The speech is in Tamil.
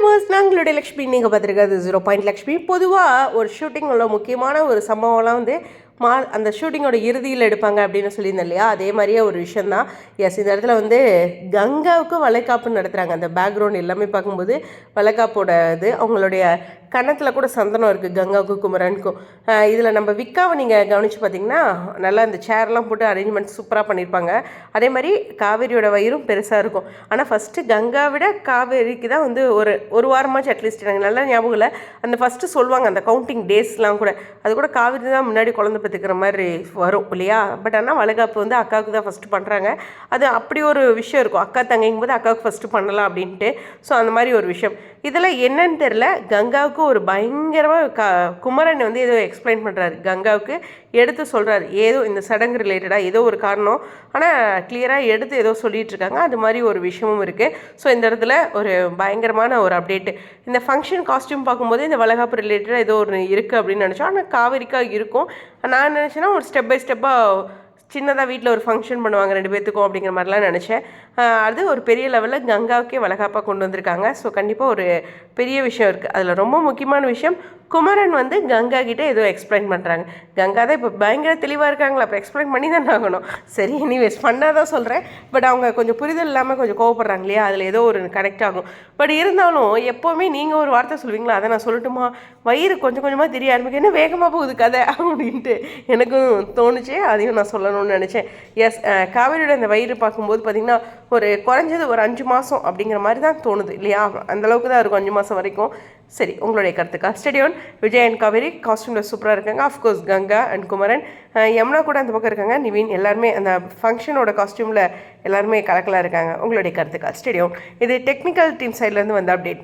வியூவர்ஸ் நாங்களுடைய லக்ஷ்மி நீங்கள் பார்த்துருக்காது ஜீரோ பாயிண்ட் லக்ஷ்மி. பொதுவாக ஒரு ஷூட்டிங்கோட முக்கியமான ஒரு சம்பவம்லாம் வந்து மா அந்த ஷூட்டிங்கோட இறுதியில் எடுப்பாங்க அப்படின்னு சொல்லியிருந்தேன் இல்லையா? அதே மாதிரியே ஒரு விஷயந்தான் எஸ் இந்த இடத்துல வந்து கங்காவுக்கு வளைக்காப்பு நடத்துகிறாங்க அந்த பேக்ரவுண்ட் எல்லாமே பார்க்கும்போது வளைக்காப்போட இது அவங்களுடைய கணத்தில் கூட சந்தனம் இருக்குது கங்காவுக்கும் குமரனுக்கும். இதில் நம்ம விக்காவை நீங்கள் கவனித்து பார்த்தீங்கன்னா நல்லா இந்த சேர்லாம் போட்டு அரேஞ்ச்மெண்ட் சூப்பராக பண்ணியிருப்பாங்க. அதே மாதிரி காவேரியோட வயிறும் பெருசாக இருக்கும். ஆனால் ஃபஸ்ட்டு கங்கா விட காவேரிக்கு தான் வந்து ஒரு ஒரு வாரமாச்சு அட்லீஸ்ட் எனக்கு நல்லா ஞாபகம் இல்லை. அந்த ஃபஸ்ட்டு சொல்லுவாங்க அந்த கவுண்டிங் டேஸ்லாம் கூட. அது கூட காவேரி தான் முன்னாடி குழந்தை பெற்றுக்கிற மாதிரி வரும் இல்லையா? பட் ஆனால் வளைகாப்பு வந்து அக்காவுக்கு தான் ஃபஸ்ட்டு பண்ணுறாங்க அது அப்படி ஒரு விஷயம் இருக்கும். அக்கா தங்கைங்கும் போது அக்காவுக்கு ஃபஸ்ட்டு பண்ணலாம் அப்படின்ட்டு. ஸோ அந்த மாதிரி ஒரு விஷயம். இதில் என்னன்னு தெரில கங்காவுக்கு ஒரு பயங்கரமாக க குமரன் வந்து ஏதோ எக்ஸ்பிளைன் பண்ணுறாரு கங்காவுக்கு எடுத்து சொல்கிறாரு ஏதோ இந்த சடங்கு ரிலேட்டடாக ஏதோ ஒரு காரணம். ஆனால் கிளியராக எடுத்து ஏதோ சொல்லிகிட்டு இருக்காங்க. அது மாதிரி ஒரு விஷயமும் இருக்குது ஸோ இந்த இடத்துல ஒரு பயங்கரமான ஒரு அப்டேட்டு இந்த ஃபங்க்ஷன் காஸ்டியூம் பார்க்கும்போது இந்த வளகாப்பு ரிலேட்டடாக ஏதோ ஒரு இருக்குது அப்படின்னு நினச்சோம். ஆனால் காவேரிக்கா இருக்கும். நான் நினச்சேன்னா ஒரு ஸ்டெப் பை ஸ்டெப்பாக சின்னதாக வீட்டில் ஒரு ஃபங்க்ஷன் பண்ணுவாங்க ரெண்டு பேர்த்துக்கும் அப்படிங்கிற மாதிரிலாம் நினச்சேன். அது ஒரு பெரிய லெவலில் கங்காவுக்கே வளகாப்பாக கொண்டு வந்திருக்காங்க. ஸோ கண்டிப்பாக ஒரு பெரிய விஷயம் இருக்குது அதில் ரொம்ப முக்கியமான விஷயம் குமரன் வந்து கங்கா கிட்டே ஏதோ எக்ஸ்பிளைன் பண்ணுறாங்க கங்கா தான் இப்போ பயங்கர தெளிவாக இருக்காங்களா? அப்போ எக்ஸ்பிளைன் பண்ணி தான் ஆகணும். சரி எனிவேஸ் பண்ணால் தான் சொல்கிறேன் பட் அவங்க கொஞ்சம் புரிதல் இல்லாமல் கொஞ்சம் கோவப்படுறாங்க இல்லையா? அதில் ஏதோ ஒரு கனெக்ட் ஆகும். பட் இருந்தாலும் எப்போவுமே நீங்கள் ஒரு வார்த்தை சொல்லுவீங்களா? அதை நான் சொல்லட்டுமா? வயிறு கொஞ்சம் கொஞ்சமாக தெரிய ஆரம்பிக்கும். என்ன வேகமாக போகுது கதை? அப்படின்ட்டு எனக்கும் தோணுச்சு. அதையும் நான் சொல்லணும்னு நினச்சேன். எஸ் காவேரியோட அந்த வயிறு பார்க்கும்போது பார்த்திங்கன்னா ஒரு குறைஞ்சது ஒரு அஞ்சு மாதம் அப்படிங்கிற மாதிரி தான் தோணுது இல்லையா? அந்த அளவுக்கு தான் இருக்கும் அஞ்சு மாதம் வரைக்கும். சரி உங்களுடைய கருத்துக்கா? ஸ்டெடியோன் விஜய் அண்ட் காவேரி காஸ்டியூமில் சூப்பராக இருக்காங்க. Of course Ganga and Kumaran. Yamuna கூட அந்த பக்கம் இருக்காங்க. நிவின் எல்லாருமே அந்த ஃபங்க்ஷனோட காஸ்டியூமில் எல்லாருமே கலக்கலாக இருக்காங்க. உங்களுடைய கருத்துக்கா? ஸ்டெடியோன் இது டெக்னிக்கல் டீம் சைட்லேருந்து வந்த அப்டேட்